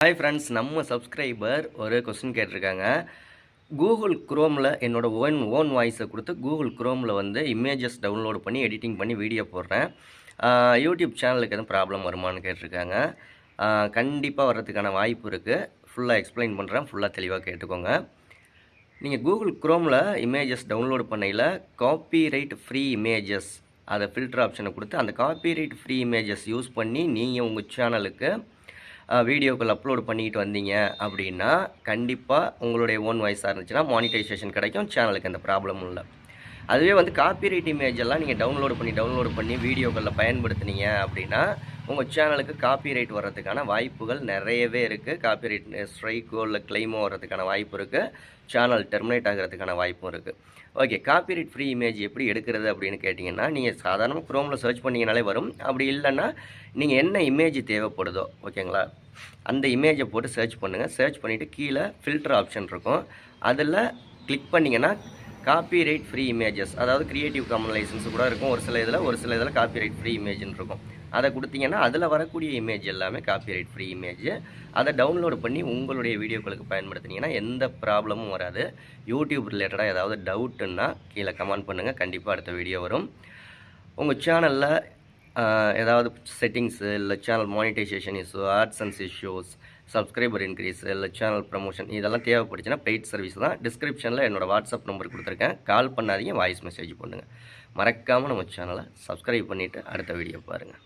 Hi friends நம்ம subscriber ஒரு question கேட்டிருக்காங்க. கூகுள் குரோமில் என்னோட ஓன் ஓன் வாய்ஸை கொடுத்து கூகுள் குரோமில் வந்து இமேஜஸ் டவுன்லோட் பண்ணி எடிட்டிங் பண்ணி வீடியோ போடுறேன். யூடியூப் சேனலுக்கு எதுவும் ப்ராப்ளம் வருமான்னு கேட்டிருக்காங்க. கண்டிப்பாக வர்றதுக்கான வாய்ப்பு இருக்குது ஃபுல்லாக எக்ஸ்பிளைன் பண்ணுறேன் ஃபுல்லாக தெளிவாக கேட்டுக்கோங்க. நீங்கள் கூகுள் குரோமில் இமேஜஸ் டவுன்லோட் பண்ணையில் காப்பி ரைட் ஃப்ரீ இமேஜஸ் அதை ஃபில்டர் ஆப்ஷனை கொடுத்து அந்த copy right free images use பண்ணி நீங்கள் உங்கள் சேனலுக்கு வீடியோக்கள் அப்லோட் பண்ணிட்டு வந்தீங்க அப்படின்னா கண்டிப்பாக உங்களுடைய ஓன் வாய்ஸாக இருந்துச்சுன்னா மானிட்டைசேஷன் கிடைக்கும் சேனலுக்கு அந்த ப்ராப்ளமும் இல்லை. அதுவே வந்து காப்பிரைட் இமேஜ் எல்லாம் நீங்கள் டவுன்லோட் பண்ணி டவுன்லோட் பண்ணி வீடியோக்களில் பயன்படுத்துனீங்க அப்படின்னா உங்கள் சேனலுக்கு காப்பிரைட் வர்றதுக்கான வாய்ப்புகள் நிறையவே இருக்குது காப்பிரைட் ஸ்ட்ரைக்கோ இல்லை கிளைமோ வர்றதுக்கான வாய்ப்பு இருக்குது சேனல் டெர்மினேட் ஆகிறதுக்கான வாய்ப்பும் இருக்குது ஓகே காப்பிரைட் ஃப்ரீ இமேஜ் எப்படி எடுக்கிறது அப்படின்னு கேட்டிங்கன்னா நீங்கள் சாதாரணமாக குரோமில் சர்ச் பண்ணிங்கனாலே வரும். அப்படி இல்லைன்னா நீங்கள் என்ன இமேஜ் தேவைப்படுதோ ஓகேங்களா அந்த இமேஜை போட்டு சர்ச் பண்ணுங்கள் சர்ச் பண்ணிவிட்டு கீழே ஃபில்டர் ஆப்ஷன் இருக்கும். அதில் கிளிக் பண்ணிங்கன்னா காப்பிரைட் ஃப்ரீ இமேஜஸ் அதாவது கிரியேட்டிவ் காமன் லைசன்ஸ் கூட இருக்கும். ஒரு சில இதில் ஒரு சில இதில் காப்பிரைட் ஃப்ரீ இமேஜ்னு இருக்கும். அதை கொடுத்தீங்கன்னா அதில் வரக்கூடிய இமேஜ் எல்லாமே காப்பிரைட் ஃப்ரீ இமேஜ் அதை டவுன்லோட் பண்ணி உங்களுடைய வீடியோக்களுக்கு பயன்படுத்தினீங்கன்னா எந்த ப்ராப்ளமும் வராது. யூடியூப் ரிலேட்டடாக ஏதாவது டவுட்டுன்னா கீழே கமெண்ட் பண்ணுங்கள் கண்டிப்பாக அடுத்த வீடியோ வரும். உங்கள் சேனலில் ஏதாவது செட்டிங்ஸு இல்லை channel monetization issue adsense issues subscriber increase இல்லை சேனல் ப்ரமோஷன் இதெல்லாம் தேவைப்படுச்சுன்னா பெய்ட் சர்வீஸ் தான். டிஸ்கிரிப்ஷனில் என்னோடய வாட்ஸ்அப் நம்பர் கொடுத்துருக்கேன். கால் பண்ணாதீங்க வாய்ஸ் மெசேஜ் பண்ணுங்கள் மறக்காமல் நம்ம சேனலை சப்ஸ்கிரைப் பண்ணிவிட்டு அடுத்த வீடியோ பாருங்கள்